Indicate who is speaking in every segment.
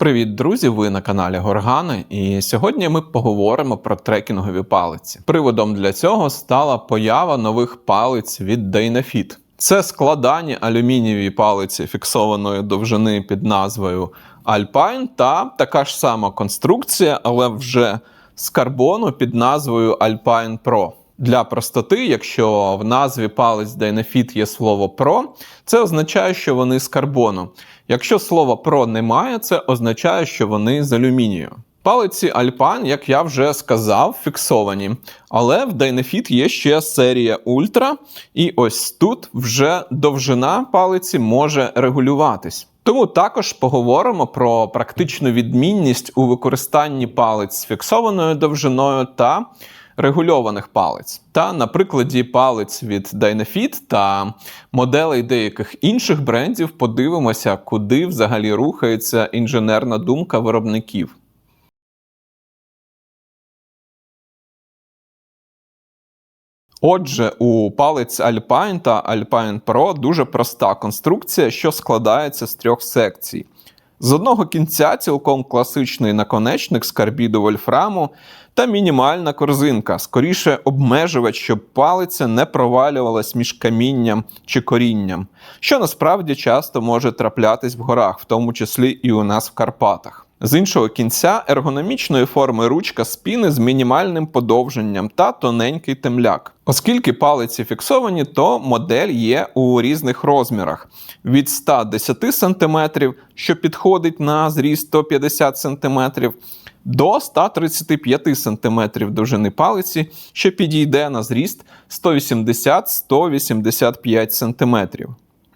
Speaker 1: Привіт, друзі! Ви на каналі Горгани, і сьогодні ми поговоримо про трекінгові палиці. Приводом для цього стала поява нових палиць від Dynafit. Це складані алюмінієві палиці фіксованої довжини під назвою Alpine та така ж сама конструкція, але вже з карбону під назвою Alpine Pro. Для простоти, якщо в назві палець Dynafit є слово Pro, це означає, що вони з карбону. Якщо слова Pro немає, це означає, що вони з алюмінію. Палиці Alpine, як я вже сказав, фіксовані. Але в Dynafit є ще серія Ultra, і ось тут вже довжина палиці може регулюватись. Тому також поговоримо про практичну відмінність у використанні палець з фіксованою довжиною та регульованих палець. Та на прикладі палець від Dynafit та моделей деяких інших брендів подивимося, куди взагалі рухається інженерна думка виробників. Отже, у палець Alpine та Alpine Pro дуже проста конструкція, що складається з трьох секцій. З одного кінця цілком класичний наконечник з карбіду вольфраму та мінімальна корзинка, скоріше обмежувач, щоб палиця не провалювалась між камінням чи корінням, що насправді часто може траплятись в горах, в тому числі і у нас в Карпатах. З іншого кінця ергономічної форми ручка спіни з мінімальним подовженням та тоненький темляк. Оскільки палиці фіксовані, то модель є у різних розмірах: від 110 см, що підходить на зріст 150 см, до 135 см довжини палиці, що підійде на зріст 180-185 см.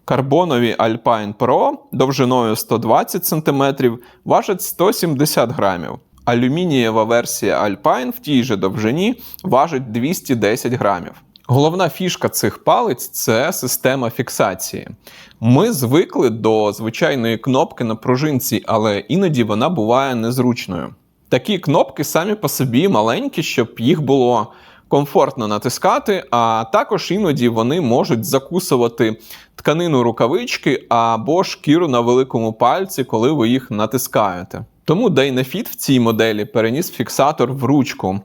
Speaker 1: Карбонові Alpine Pro довжиною 120 см важать 170 грамів. Алюмінієва версія Alpine в тій же довжині важить 210 грамів. Головна фішка цих палиць це система фіксації. Ми звикли до звичайної кнопки на пружинці, але іноді вона буває незручною. Такі кнопки самі по собі маленькі, щоб їх було комфортно натискати, а також іноді вони можуть закусувати тканину рукавички або шкіру на великому пальці, коли ви їх натискаєте. Тому Dynafit в цій моделі переніс фіксатор в ручку.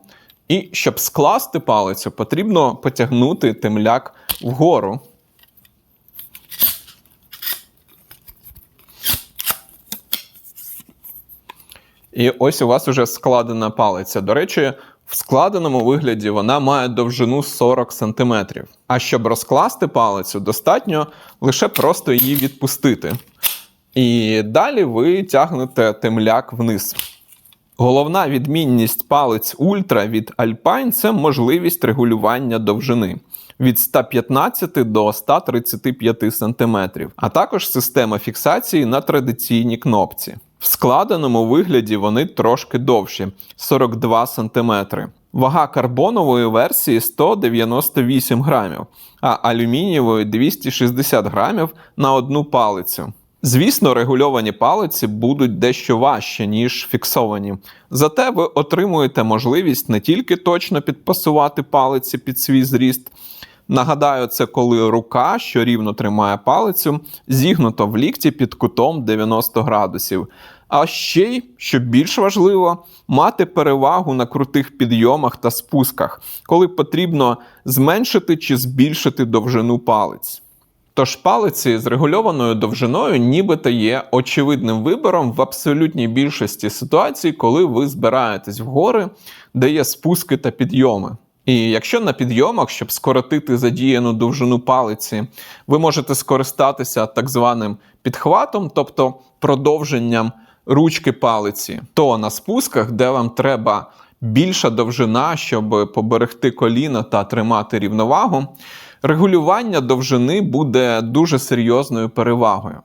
Speaker 1: І щоб скласти палицю, потрібно потягнути темляк вгору. І ось у вас вже складена палиця. До речі, в складеному вигляді вона має довжину 40 см. А щоб розкласти палицю, достатньо лише просто її відпустити. І далі ви тягнете темляк вниз. Головна відмінність палець Ультра від Alpine це можливість регулювання довжини від 115 до 135 см, а також система фіксації на традиційній кнопці. В складеному вигляді вони трошки довші 42 см. Вага карбонової версії 198 грамів, а алюмінієвої 260 грамів на одну палицю. Звісно, регульовані палиці будуть дещо важче, ніж фіксовані. Зате ви отримуєте можливість не тільки точно підпасувати палиці під свій зріст. Нагадаю, це коли рука, що рівно тримає палицю, зігнута в лікті під кутом 90 градусів. А ще й, що більш важливо, мати перевагу на крутих підйомах та спусках, коли потрібно зменшити чи збільшити довжину палець. Тож палиці з регульованою довжиною нібито є очевидним вибором в абсолютній більшості ситуацій, коли ви збираєтесь в гори, де є спуски та підйоми. І якщо на підйомах, щоб скоротити задіяну довжину палиці, ви можете скористатися так званим підхватом, тобто продовженням ручки палиці, то на спусках, де вам треба більша довжина, щоб поберегти коліна та тримати рівновагу, регулювання довжини буде дуже серйозною перевагою.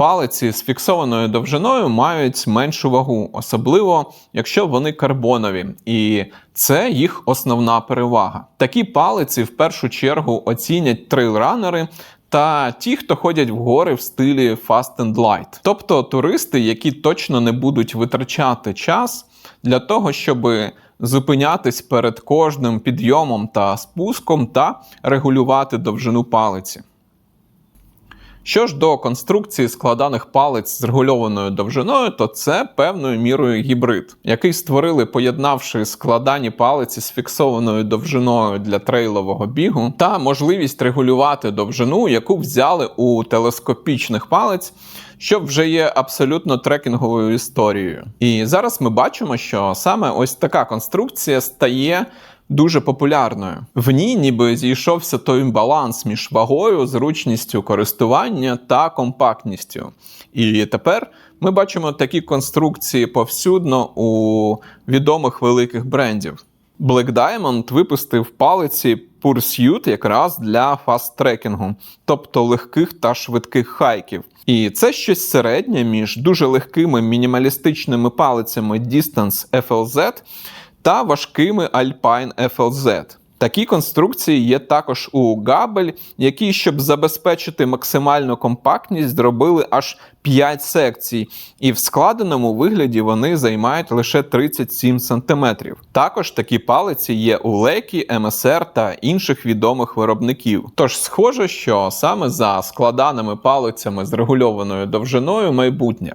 Speaker 1: Палиці з фіксованою довжиною мають меншу вагу, особливо якщо вони карбонові, і це їх основна перевага. Такі палиці в першу чергу оцінять трейлранери та ті, хто ходять в гори в стилі Fast and Light. тобто туристи, які точно не будуть витрачати час для того, щоб зупинятись перед кожним підйомом та спуском та регулювати довжину палиці. Що ж до конструкції складаних палець з регульованою довжиною, то це певною мірою гібрид, який створили, поєднавши складані палиці з фіксованою довжиною для трейлового бігу та можливість регулювати довжину, яку взяли у телескопічних палець. Що вже є абсолютно трекінговою історією. І зараз ми бачимо, що саме ось така конструкція стає дуже популярною. В ній ніби зійшовся той баланс між вагою, зручністю користування та компактністю. І тепер ми бачимо такі конструкції повсюдно у відомих великих брендів. Black Diamond випустив палиці Pursuit якраз для фаст-трекінгу, тобто легких та швидких хайків. І це щось середнє між дуже легкими мінімалістичними палицями Distance FLZ та важкими Alpine FLZ. Такі конструкції є також у Gabel, які, щоб забезпечити максимальну компактність, зробили аж 5 секцій, і в складеному вигляді вони займають лише 37 см. Також такі палиці є у Лекі, МСР та інших відомих виробників. Тож схоже, що саме за складаними палицями з регульованою довжиною майбутнє.